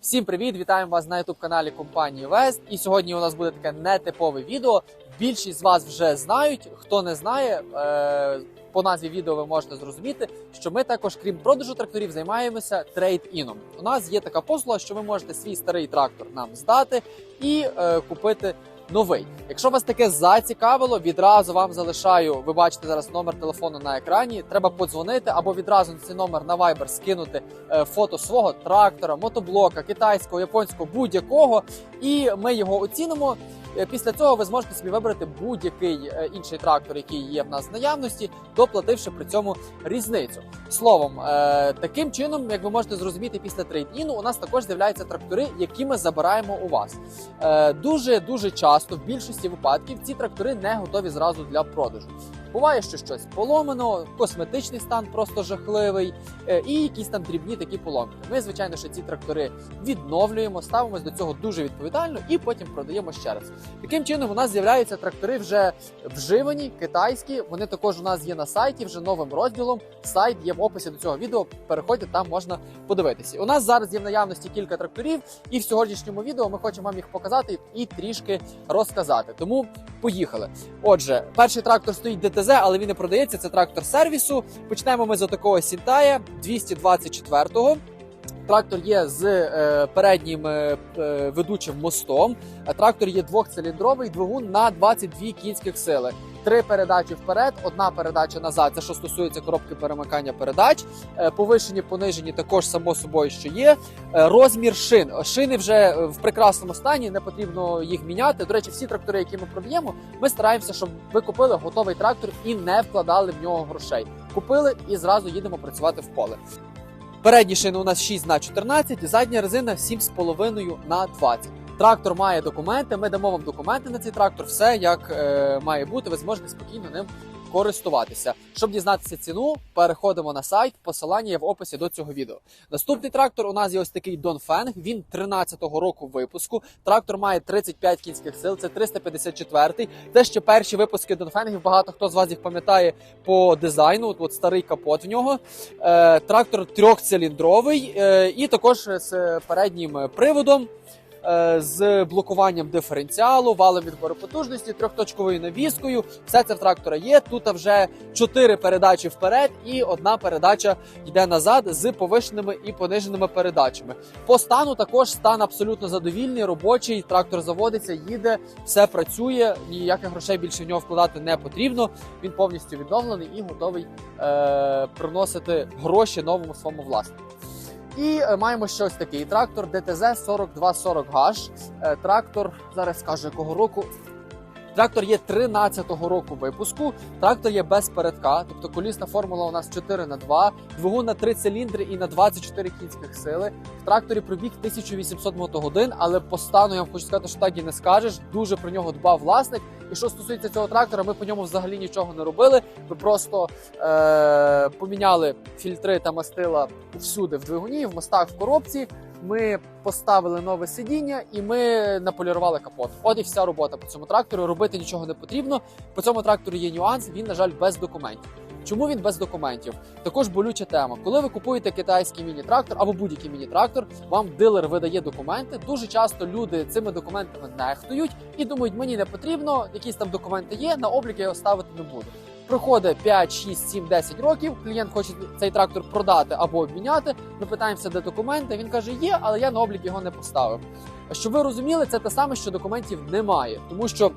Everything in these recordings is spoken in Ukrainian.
Всім привіт! Вітаємо вас на ютуб-каналі компанії Вест. І сьогодні у нас буде таке нетипове відео. Більшість з вас вже знають. Хто не знає, е, по назві відео ви можете зрозуміти, що ми також, крім продажу тракторів, займаємося трейд-іном. У нас є така послуга, що ви можете свій старий трактор нам здати і е, купити. Новий, якщо вас таке зацікавило, відразу вам залишаю. Ви бачите зараз номер телефону на екрані. Треба подзвонити або відразу на цей номер на Viber скинути е, фото свого трактора, мотоблока, китайського, японського, будь-якого, і ми його оцінимо. Е, Після цього ви зможете собі вибрати будь-який е, інший трактор, який є в нас в наявності, доплативши при цьому різницю. Словом, е, таким чином, як ви можете зрозуміти, після трейд-іну у нас також з'являються трактори, які ми забираємо у вас. Дуже дуже часто, в більшості випадків, ці трактори не готові зразу для продажу. Буває, що щось поломано, косметичний стан просто жахливий, і якісь там дрібні такі поломки. Ми, звичайно, що ці трактори відновлюємо, ставимось до цього дуже відповідально і потім продаємо ще раз. Таким чином, у нас з'являються трактори вже вживані, китайські. Вони також у нас є на сайті, вже новим розділом. Сайт є в описі до цього відео. Переходьте, там можна подивитися. У нас зараз є в наявності кілька тракторів, і в сьогоднішньому відео ми хочемо вам їх показати і трішки розказати. Тому поїхали. Отже, перший трактор стоїть ДТЗ, але він не продається. Це трактор сервісу. Почнемо ми з такого Сінтая 224-го. Трактор є з е, переднім е, е, ведучим мостом. Трактор є двохциліндровий двигун на 22 кінських сили. Три передачі вперед, одна передача назад. Це що стосується коробки перемикання передач. Повишені, понижені також само собою, що є. Розмір шин. Шини вже в прекрасному стані, не потрібно їх міняти. До речі, всі трактори, які ми продаємо, ми стараємося, щоб ви купили готовий трактор і не вкладали в нього грошей. Купили і зразу їдемо працювати в поле. Передні шини у нас 6 на 14, задня резина 7,5 на 20. Трактор має документи. Ми дамо вам документи на цей трактор. Все як е, має бути. Ви зможете спокійно ним користуватися. Щоб дізнатися ціну, переходимо на сайт. Посилання є в описі до цього відео. Наступний трактор у нас є ось такий Донфенг. Він 13-го року випуску. Трактор має 35 кінських сил. Це 354-й. Це ще перші випуски Донфенгів. Багато хто з вас їх пам'ятає по дизайну. От, от старий капот в нього. Е, трактор трьохциліндровий е, і також з переднім приводом. Е, З блокуванням диференціалу, валом відбору потужності, трьохточковою навіскою. Все це в трактора є. Тут вже чотири передачі вперед, і одна передача йде назад з повишеними і пониженими передачами. По стану також стан абсолютно задовільний, робочий. Трактор заводиться, їде, все працює. Ніяких грошей більше в нього вкладати не потрібно. Він повністю відновлений і готовий е- приносити гроші новому своєму власнику. І е, маємо щось такий трактор ДТЗ 4240 гаш. Е, Трактор зараз скажу якого року. Трактор є 13-го року випуску. Трактор є без передка, тобто колісна формула у нас 4 на 2 двигун на 3 циліндри і на 24 кінських сили. В тракторі пробіг 1800 мотогодин, але по стану я вам хочу сказати, що так і не скажеш. Дуже про нього дбав власник. І що стосується цього трактора, ми по ньому взагалі нічого не робили. Ми просто е- поміняли фільтри та мастила всюди в двигуні, в мостах, в коробці. Ми поставили нове сидіння і ми наполірували капот. От і вся робота по цьому трактору. Робити нічого не потрібно. По цьому трактору є нюанс. Він, на жаль, без документів. Чому він без документів? Також болюча тема. Коли ви купуєте китайський міні-трактор або будь-який міні-трактор, вам дилер видає документи. Дуже часто люди цими документами нехтують і думають, мені не потрібно, якісь там документи є, на облік я його ставити не буду. Проходить 5, 6, 7, 10 років. Клієнт хоче цей трактор продати або обміняти. Ми питаємося, де документи. Він каже, є, але я на облік його не поставив. Щоб ви розуміли, це те саме, що документів немає, тому що.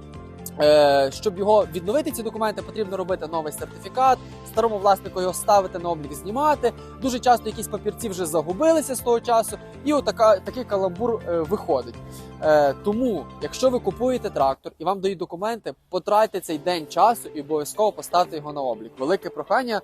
Е, щоб його відновити, ці документи потрібно робити новий сертифікат, старому власнику його ставити на облік, знімати. Дуже часто якісь папірці вже загубилися з того часу, і отака такий каламбур е, виходить. Е, тому, якщо ви купуєте трактор і вам дають документи, потратьте цей день часу і обов'язково поставте його на облік. Велике прохання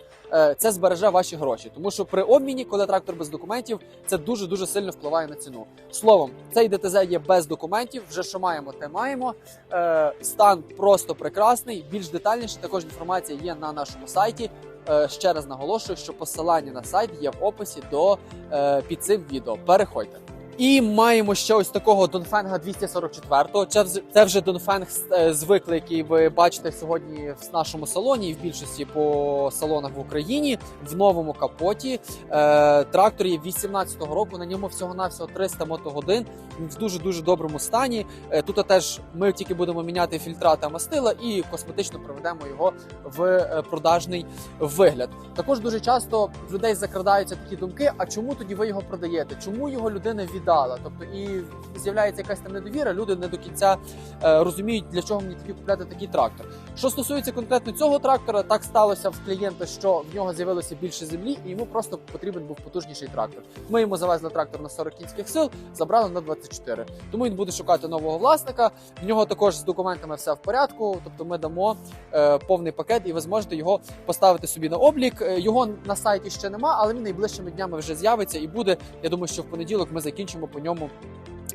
це збереже ваші гроші, тому що при обміні, коли трактор без документів, це дуже дуже сильно впливає на ціну. Словом, цей ДТЗ є без документів. Вже що маємо, те маємо. Е, стан просто прекрасний. Більш детальніше також інформація є на нашому сайті. Е, ще раз наголошую, що посилання на сайт є в описі до е, під цим відео. Переходьте. І маємо ще ось такого Донфенга 244. Це, вже Донфенг е, звиклий, який ви бачите сьогодні в нашому салоні і в більшості по салонах в Україні в новому капоті. Е, трактор є 18-го року. На ньому всього навсього 300 мотогодин. Він в дуже дуже доброму стані. Е, тут теж ми тільки будемо міняти фільтра та мастила і косметично приведемо його в продажний вигляд. Також дуже часто в людей закрадаються такі думки: а чому тоді ви його продаєте? Чому його людина віддала? Тобто і з'являється якась там недовіра. Люди не до кінця е, розуміють, для чого мені таки купляти такий трактор. Що стосується конкретно цього трактора, так сталося в клієнта, що в нього з'явилося більше землі, і йому просто потрібен був потужніший трактор. Ми йому завезли трактор на 40 кінських сил, забрали на 24. Тому він буде шукати нового власника. В нього також з документами все в порядку. Тобто ми дамо е, повний пакет, і ви зможете його поставити собі на облік. Е, Його на сайті ще нема, але він найближчими днями вже з'явиться і буде. Я думаю, що в понеділок ми закінчимо по ньому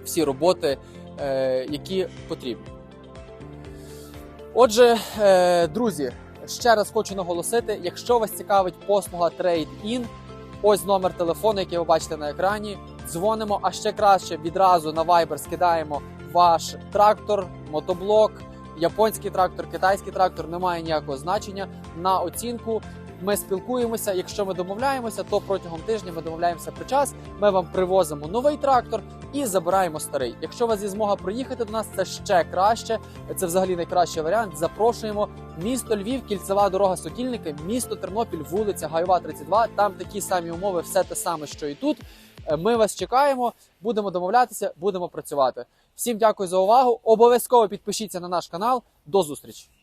всі роботи, е, які потрібні. Отже, е, друзі, ще раз хочу наголосити: якщо вас цікавить послуга Trade-in, ось номер телефону, який ви бачите на екрані. Дзвонимо, а ще краще відразу на Viber скидаємо ваш трактор, мотоблок, японський трактор, китайський трактор, немає ніякого значення на оцінку. Ми спілкуємося. Якщо ми домовляємося, то протягом тижня ми домовляємося про час. Ми вам привозимо новий трактор і забираємо старий. Якщо у вас є змога приїхати до нас, це ще краще. Це взагалі найкращий варіант. Запрошуємо місто Львів, кільцева дорога Сокільники, місто Тернопіль, вулиця Гайова, 32. Там такі самі умови, все те саме, що і тут. Е, Ми вас чекаємо, будемо домовлятися, будемо працювати. Всім дякую за увагу. Обов'язково підпишіться на наш канал. До зустрічі!